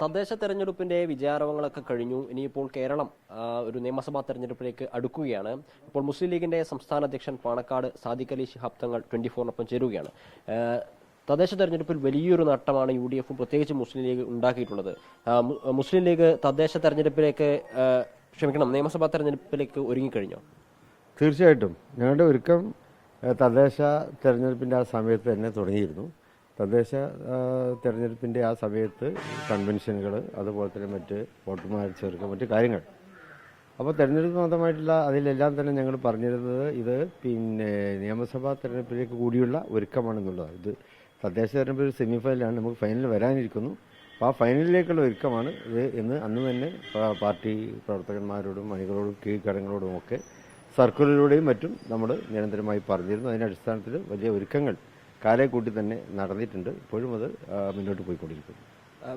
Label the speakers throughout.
Speaker 1: തദ്ദേശ തെരഞ്ഞെടുപ്പിന്റെ വിചാരവങ്ങളൊക്കെ കഴിഞ്ഞു. ഇനിയിപ്പോൾ കേരളം ഒരു നിയമസഭാ തെരഞ്ഞെടുപ്പിലേക്ക് അടുക്കുകയാണ്. ഇപ്പോൾ മുസ്ലിം ലീഗിന്റെ സംസ്ഥാന അധ്യക്ഷൻ പാണക്കാട് സാദിഖ് അലി ശിഹാബ് തങ്ങൾ ട്വന്റി ഫോറിനൊപ്പം ചേരുകയാണ് തദ്ദേശ തെരഞ്ഞെടുപ്പിൽ വലിയൊരു നട്ടമാണ് യു ഡി എഫും പ്രത്യേകിച്ച് മുസ്ലിം ലീഗ് ഉണ്ടാക്കിയിട്ടുള്ളത്. മുസ്ലിം ലീഗ് തദ്ദേശ തെരഞ്ഞെടുപ്പിലേക്ക് ക്ഷമിക്കണം നിയമസഭാ തെരഞ്ഞെടുപ്പിലേക്ക് ഒരുങ്ങിക്കഴിഞ്ഞോ?
Speaker 2: തീർച്ചയായിട്ടും. ഞങ്ങളുടെ ഒരുക്കം തദ്ദേശ തെരഞ്ഞെടുപ്പിന്റെ ആ സമയത്ത് തന്നെ തുടങ്ങിയിരുന്നു. തദ്ദേശ തെരഞ്ഞെടുപ്പിന്റെ ആ സമയത്ത് കൺവെൻഷനുകൾ അതുപോലെ തന്നെ മറ്റ് വോട്ടർമാർ ചേർക്കുക മറ്റ് കാര്യങ്ങൾ. അപ്പോൾ തെരഞ്ഞെടുപ്പ് സംബന്ധമായിട്ടുള്ള അതിലെല്ലാം തന്നെ ഞങ്ങൾ പറഞ്ഞിരുന്നത് ഇത് പിന്നെ നിയമസഭാ തെരഞ്ഞെടുപ്പിലേക്ക് കൂടിയുള്ള ഒരുക്കമാണെന്നുള്ളതാണ്. ഇത് തദ്ദേശ തെരഞ്ഞെടുപ്പ് സെമി ഫൈനലാണ് നമുക്ക് ഫൈനൽ വരാനിരിക്കുന്നു. അപ്പോൾ ആ ഫൈനലിലേക്കുള്ള ഒരുക്കമാണ് ഇത് എന്ന് അന്ന് തന്നെ പാർട്ടി പ്രവർത്തകന്മാരോടും അണികളോടും കീഴ്ഘടകങ്ങളോടും ഒക്കെ സർക്കിളിലൂടെയും മറ്റും നമ്മൾ നിരന്തരമായി പറഞ്ഞിരുന്നു. അതിന്റെ അടിസ്ഥാനത്തിൽ വലിയ ഒരുക്കങ്ങൾ കാലേ കൂട്ടി തന്നെ നടന്നിട്ടുണ്ട്. ഇപ്പോഴും അത് മുന്നോട്ട് പോയിക്കൊണ്ടിരിക്കുന്നു.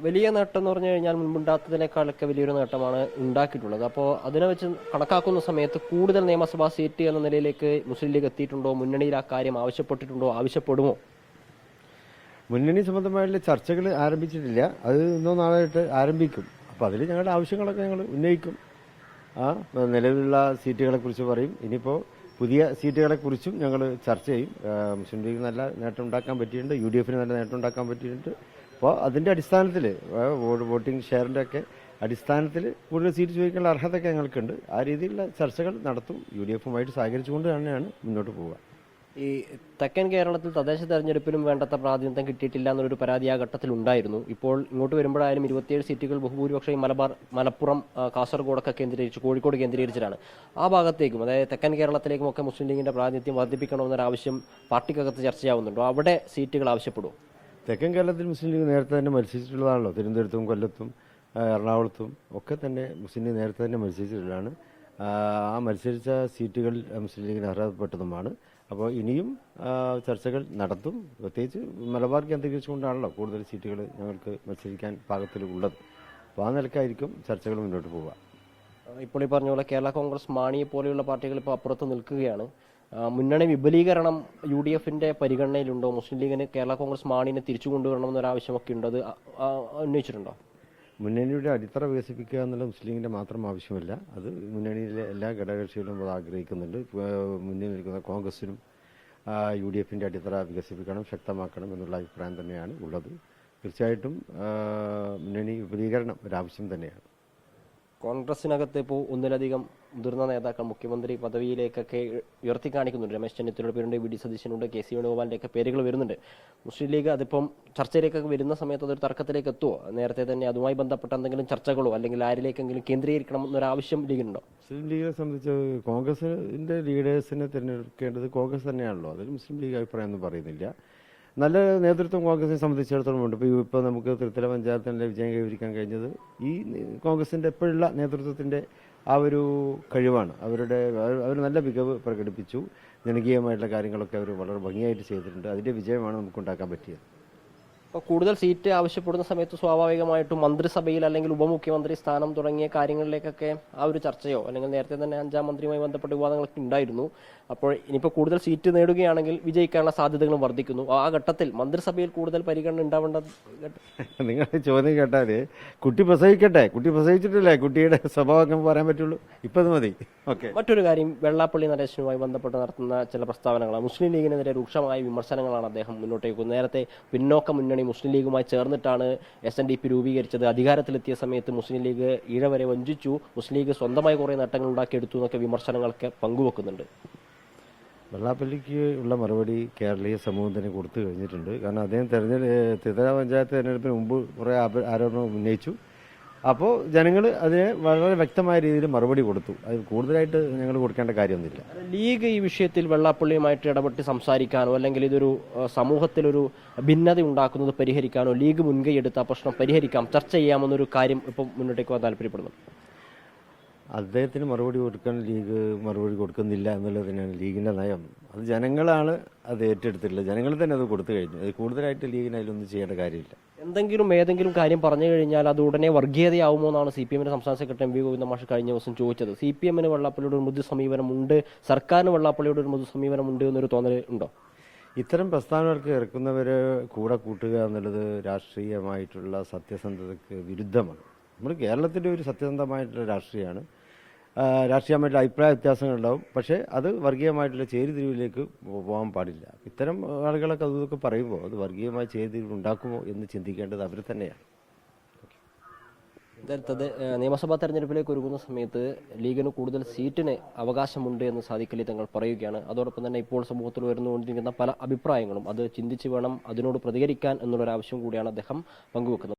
Speaker 1: വലിയ നേട്ടം എന്ന് പറഞ്ഞു കഴിഞ്ഞാൽ മുൻപുണ്ടാത്തതിനേക്കാളൊക്കെ വലിയൊരു നേട്ടമാണ് ഉണ്ടാക്കിയിട്ടുള്ളത്. അപ്പോൾ അതിനെ വെച്ച് കണക്കാക്കുന്ന സമയത്ത് കൂടുതൽ നിയമസഭാ സീറ്റ് എന്ന നിലയിലേക്ക് മുസ്ലിം ലീഗ് എത്തിയിട്ടുണ്ടോ? മുന്നണിയിൽ ആ കാര്യം ആവശ്യപ്പെട്ടിട്ടുണ്ടോ? ആവശ്യപ്പെടുമോ?
Speaker 2: മുന്നണി സംബന്ധമായുള്ള ചർച്ചകൾ ആരംഭിച്ചിട്ടില്ല. അത് ഇന്നോ നാളായിട്ട് ആരംഭിക്കും. അപ്പോൾ അതിൽ ഞങ്ങളുടെ ആവശ്യങ്ങളൊക്കെ ഞങ്ങൾ ഉന്നയിക്കും. ആ നിലവിലുള്ള സീറ്റുകളെക്കുറിച്ച് പറയും. ഇനിയിപ്പോൾ പുതിയ സീറ്റുകളെ കുറിച്ചും ഞങ്ങൾ ചർച്ച ചെയ്യും. മുസ്ലിം ലീഗ് നല്ല നേട്ടം ഉണ്ടാക്കാൻ പറ്റിയിട്ടുണ്ട് യു ഡി എഫിന് നല്ല നേട്ടം ഉണ്ടാക്കാൻ പറ്റിയിട്ടുണ്ട്. അപ്പോൾ അതിന്റെ അടിസ്ഥാനത്തിൽ വോട്ടിംഗ് ഷെയറിന്റെ ഒക്കെ അടിസ്ഥാനത്തിൽ കൂടുതൽ സീറ്റ് ചോദിക്കാനുള്ള അർഹതയൊക്കെ ഞങ്ങൾക്കുണ്ട്. ആ രീതിയിലുള്ള ചർച്ചകൾ നടത്തും. യു ഡി എഫുമായിട്ട് സഹകരിച്ചുകൊണ്ട് തന്നെയാണ് മുന്നോട്ട് പോവുക.
Speaker 1: ഈ തെക്കൻ കേരളത്തിൽ തദ്ദേശ തെരഞ്ഞെടുപ്പിനും വേണ്ടത്ര പ്രാതിനിധ്യം കിട്ടിയിട്ടില്ല എന്നൊരു പരാതി ആ ഘട്ടത്തിൽ ഉണ്ടായിരുന്നു ഇപ്പോൾ ഇങ്ങോട്ട് വരുമ്പോഴായാലും ഇരുപത്തിയേഴ് സീറ്റുകൾ ബഹുഭൂരിപക്ഷം ഈ മലബാർ മലപ്പുറം കാസർഗോഡൊക്കെ കേന്ദ്രീകരിച്ച് കോഴിക്കോട് കേന്ദ്രീകരിച്ചിട്ടാണ്. ആ ഭാഗത്തേക്കും അതായത് തെക്കൻ കേരളത്തിലേക്കും ഒക്കെ മുസ്ലിം ലീഗിന്റെ പ്രാതിനിധ്യം വർദ്ധിപ്പിക്കണമെന്നൊരു ആവശ്യം പാർട്ടിക്കകത്ത് ചർച്ചയാവുന്നുണ്ടോ. അവിടെ സീറ്റുകൾ ആവശ്യപ്പെടും
Speaker 2: തെക്കൻ കേരളത്തിൽ മുസ്ലിം ലീഗ് നേരത്തെ തന്നെ മത്സരിച്ചിട്ടുള്ളതാണല്ലോ. തിരുവനന്തപുരത്തും കൊല്ലത്തും എറണാകുളത്തും ഒക്കെ തന്നെ മുസ്ലിം ലീഗ് നേരത്തെ തന്നെ മത്സരിച്ചിട്ടുള്ളതാണ്. ആ മത്സരിച്ച സീറ്റുകൾ മുസ്ലിം ലീഗിന് അർഹതപ്പെട്ടതുമാണ്. അപ്പോൾ ഇനിയും ചർച്ചകൾ നടത്തും. പ്രത്യേകിച്ച് മലബാർ കേന്ദ്രീകരിച്ചുകൊണ്ടാണല്ലോ കൂടുതൽ സീറ്റുകൾ ഞങ്ങൾക്ക് മത്സരിക്കാൻ പാകത്തിലുള്ളത്. അപ്പോൾ ആ നിലക്കായിരിക്കും ചർച്ചകൾ മുന്നോട്ട് പോവുക.
Speaker 1: ഇപ്പോൾ ഈ പറഞ്ഞ പോലെ കേരള കോൺഗ്രസ് മാണിയെ പോലെയുള്ള പാർട്ടികൾ ഇപ്പോൾ അപ്പുറത്ത് നിൽക്കുകയാണ്. മുന്നണി വിപുലീകരണം യു ഡി എഫിന്റെ പരിഗണനയിലുണ്ടോ? മുസ്ലിം ലീഗിന് കേരള കോൺഗ്രസ് മാണിനെ തിരിച്ചു കൊണ്ടുവരണം എന്നൊരാവശ്യമൊക്കെ ഉണ്ട് അത് ഉന്നയിച്ചിട്ടുണ്ടോ
Speaker 2: മുന്നണിയുടെ അടിത്തറ വികസിപ്പിക്കുക എന്നുള്ള മുസ്ലിം മാത്രം ആവശ്യമല്ല. അത് മുന്നണിയിലെ എല്ലാ ഘടകകക്ഷികളും അത് ആഗ്രഹിക്കുന്നുണ്ട്. മുന്നിൽ നിൽക്കുന്ന കോൺഗ്രസിനും യു ഡി എഫിന്റെ അടിത്തറ വികസിപ്പിക്കണം ശക്തമാക്കണം എന്നുള്ള അഭിപ്രായം തന്നെയാണ് ഉള്ളത്. തീർച്ചയായിട്ടും മുന്നണി വിപുലീകരണം ഒരാവശ്യം തന്നെയാണ്.
Speaker 1: കോൺഗ്രസിനകത്ത് ഇപ്പോൾ ഒന്നിലധികം മുതിർന്ന നേതാക്കൾ മുഖ്യമന്ത്രി പദവിയിലേക്കൊക്കെ ഉയർത്തി കാണിക്കുന്നുണ്ട്. രമേശ് ചെന്നിത്തലയുടെ പേരുണ്ട് വി. ഡി. സതീശനുണ്ട് കെ. സി. വേണുഗോപാലിന്റെയൊക്കെ പേരുകൾ വരുന്നുണ്ട്. മുസ്ലിം ലീഗ് അതിപ്പം ചർച്ചയിലേക്കൊക്കെ വരുന്ന സമയത്ത് അതൊരു തർക്കത്തിലേക്ക് എത്തുമോ നേരത്തെ തന്നെ അതുമായി ബന്ധപ്പെട്ട എന്തെങ്കിലും ചർച്ചകളോ അല്ലെങ്കിൽ ആരിലേക്കെങ്കിലും കേന്ദ്രീകരിക്കണം എന്നൊരാവശ്യം ലീഗിനുണ്ടോ?
Speaker 2: മുസ്ലിം ലീഗിനെ സംബന്ധിച്ച് കോൺഗ്രസിന്റെ ലീഡേഴ്സിനെ തിരഞ്ഞെടുക്കേണ്ടത് കോൺഗ്രസ് തന്നെയാണല്ലോ. അതിൽ മുസ്ലിം ലീഗ് അഭിപ്രായം ഒന്നും പറയുന്നില്ല. നല്ല നേതൃത്വം കോൺഗ്രസിനെ സംബന്ധിച്ചിടത്തോളം ഉണ്ട്. ഇപ്പോൾ ഇപ്പോൾ നമുക്ക് തൃത്തല പഞ്ചായത്തിന്റെ വിജയം കൈവരിക്കാൻ കഴിഞ്ഞത്? ഈ കോൺഗ്രസിന്റെ എപ്പോഴുള്ള നേതൃത്വത്തിന്റെ ആ ഒരു കഴിവാണ്. അവരുടെ അവർ നല്ല മികവ് പ്രകടിപ്പിച്ചു. ജനകീയമായിട്ടുള്ള കാര്യങ്ങളൊക്കെ അവർ വളരെ ഭംഗിയായിട്ട് ചെയ്തിട്ടുണ്ട്. അതിന്റെ വിജയമാണ് നമുക്ക് ഉണ്ടാക്കാൻ പറ്റിയത്.
Speaker 1: അപ്പോൾ കൂടുതൽ സീറ്റ് ആവശ്യപ്പെടുന്ന സമയത്ത് സ്വാഭാവികമായിട്ടും മന്ത്രിസഭയിൽ അല്ലെങ്കിൽ ഉപമുഖ്യമന്ത്രി സ്ഥാനം തുടങ്ങിയ കാര്യങ്ങളിലേക്കൊക്കെ ആ ഒരു ചർച്ചയോ അല്ലെങ്കിൽ നേരത്തെ തന്നെ അഞ്ചാം മന്ത്രിയുമായി ബന്ധപ്പെട്ട വിവാദങ്ങളൊക്കെ ഉണ്ടായിരുന്നു. അപ്പോൾ ഇനിയിപ്പോൾ കൂടുതൽ സീറ്റ് നേടുകയാണെങ്കിൽ വിജയിക്കാനുള്ള സാധ്യതകളും വർദ്ധിക്കുന്നു. ആ ഘട്ടത്തിൽ മന്ത്രിസഭയിൽ കൂടുതൽ പരിഗണന ഉണ്ടാവേണ്ട
Speaker 2: നിങ്ങൾ ചോദ്യം കേട്ടാൽ കുട്ടി പ്രസവിക്കട്ടെ. കുട്ടി പ്രസവിച്ചിട്ടില്ലേ? കുട്ടിയുടെ സ്വഭാവം പറയാൻ പറ്റുള്ളൂ. ഇപ്പം മതി. ഓക്കെ.
Speaker 1: മറ്റൊരു കാര്യം വെള്ളാപ്പള്ളി നരേശനുമായി ബന്ധപ്പെട്ട് നടത്തുന്ന ചില പ്രസ്താവനകളാണ്. മുസ്ലിം ലീഗിനെതിരെ രൂക്ഷമായ വിമർശനങ്ങളാണ് അദ്ദേഹം മുന്നോട്ട് വയ്ക്കുന്നത് നേരത്തെ പിന്നോക്ക മുന്നണി മുസ്ലിം ലീഗുമായി ചേർന്നിട്ടാണ് എസ് എൻ ഡി പി രൂപീകരിച്ചത്. അധികാരത്തിലെത്തിയ സമയത്ത് മുസ്ലിം ലീഗ് ഈഴവരെ വഞ്ചിച്ചു. മുസ്ലിം ലീഗ് സ്വന്തമായി കുറേ നേട്ടങ്ങൾ ഉണ്ടാക്കിയെടുത്തു എന്നൊക്കെ വിമർശനങ്ങളൊക്കെ പങ്കുവെക്കുന്നുണ്ട്.
Speaker 2: വെള്ളാപ്പള്ളിക്ക് ഉള്ള മറുപടി കേരളീയ സമൂഹത്തിന് കൊടുത്തു കഴിഞ്ഞിട്ടുണ്ട്. കാരണം അദ്ദേഹം തെരഞ്ഞെടുപ്പ് ത്രിതല പഞ്ചായത്ത് തെരഞ്ഞെടുപ്പിന് മുമ്പ് കുറേ ആരോപണം ഉന്നയിച്ചു. അപ്പോൾ ജനങ്ങൾ അതിന് വളരെ വ്യക്തമായ രീതിയിൽ മറുപടി കൊടുത്തു. അത് കൂടുതലായിട്ട് ഞങ്ങൾ കൊടുക്കേണ്ട കാര്യമൊന്നുമില്ല.
Speaker 1: ലീഗ് ഈ വിഷയത്തിൽ വെള്ളാപ്പള്ളിയുമായിട്ട് ഇടപെട്ട് സംസാരിക്കാനോ അല്ലെങ്കിൽ ഇതൊരു സമൂഹത്തിലൊരു ഭിന്നത ഉണ്ടാക്കുന്നത് പരിഹരിക്കാനോ ലീഗ് മുൻകൈ എടുത്ത പ്രശ്നം പരിഹരിക്കാം ചർച്ച ചെയ്യാമെന്നൊരു കാര്യം ഇപ്പം മുന്നോട്ടേക്ക് പോകാൻ താല്പര്യപ്പെടുന്നു.
Speaker 2: അദ്ദേഹത്തിന് മറുപടി കൊടുക്കാൻ ലീഗ് മറുപടി കൊടുക്കുന്നില്ല എന്നുള്ളത് തന്നെയാണ് ലീഗിന്റെ നയം. അത് ജനങ്ങളാണ് അത് ഏറ്റെടുത്തിട്ടുള്ളത്. ജനങ്ങൾ തന്നെ അത് കൊടുത്തു കഴിഞ്ഞു. അത് കൂടുതലായിട്ട് ലീഗിന് അതിലൊന്നും ചെയ്യേണ്ട കാര്യമില്ല.
Speaker 1: എന്തെങ്കിലും ഏതെങ്കിലും കാര്യം പറഞ്ഞു കഴിഞ്ഞാൽ അത് ഉടനെ വർഗീയതയാവുമോ എന്നാണ് സി പി എമ്മിന്റെ സംസ്ഥാന സെക്രട്ടറി എം വി ഗോവിന്ദ മാഷ് കഴിഞ്ഞ ദിവസം ചോദിച്ചത്. സി പി എമ്മിന് വെള്ളാപ്പള്ളിയുടെ ഒരു മൃദു സമീപനമുണ്ട് സർക്കാരിന് വെള്ളാപ്പള്ളിയുടെ ഒരു മൃദു സമീപനമുണ്ട് എന്നൊരു തോന്നൽ ഉണ്ടോ?
Speaker 2: ഇത്തരം പ്രസ്ഥാനങ്ങൾക്ക് ഇറക്കുന്നവരെ കൂടെ കൂട്ടുക എന്നുള്ളത് രാഷ്ട്രീയമായിട്ടുള്ള സത്യസന്ധതയ്ക്ക് വിരുദ്ധമാണ്. നമ്മൾ കേരളത്തിന്റെ ഒരു സത്യസന്ധമായിട്ടുള്ള രാഷ്ട്രീയമാണ്. രാഷ്ട്രീയമായിട്ടുള്ള അഭിപ്രായ വ്യത്യാസങ്ങളുണ്ടാവും. പക്ഷേ അത് വർഗീയമായിട്ടുള്ള ചേരിതിരിവിലേക്ക് പോകാൻ പാടില്ല. ഇത്തരം ആളുകളൊക്കെ അതൊക്കെ പറയുമ്പോൾ അത് വർഗീയമായ ചേരിതിരിവ് ഉണ്ടാക്കുമോ എന്ന് ചിന്തിക്കേണ്ടത് അവർ തന്നെയാണ്.
Speaker 1: ഏഹ് നിയമസഭാ തെരഞ്ഞെടുപ്പിലേക്ക് ഒരുങ്ങുന്ന സമയത്ത് ലീഗിന് കൂടുതൽ സീറ്റിന് അവകാശമുണ്ട് എന്ന് സാധിക്കില്ല തങ്ങൾ പറയുകയാണ്. അതോടൊപ്പം തന്നെ ഇപ്പോൾ സമൂഹത്തിൽ വരുന്നുകൊണ്ടിരിക്കുന്ന പല അഭിപ്രായങ്ങളും അത് ചിന്തിച്ച് വേണം അതിനോട് പ്രതികരിക്കാൻ എന്നുള്ളൊരാവശ്യം കൂടിയാണ് അദ്ദേഹം പങ്കുവെക്കുന്നത്.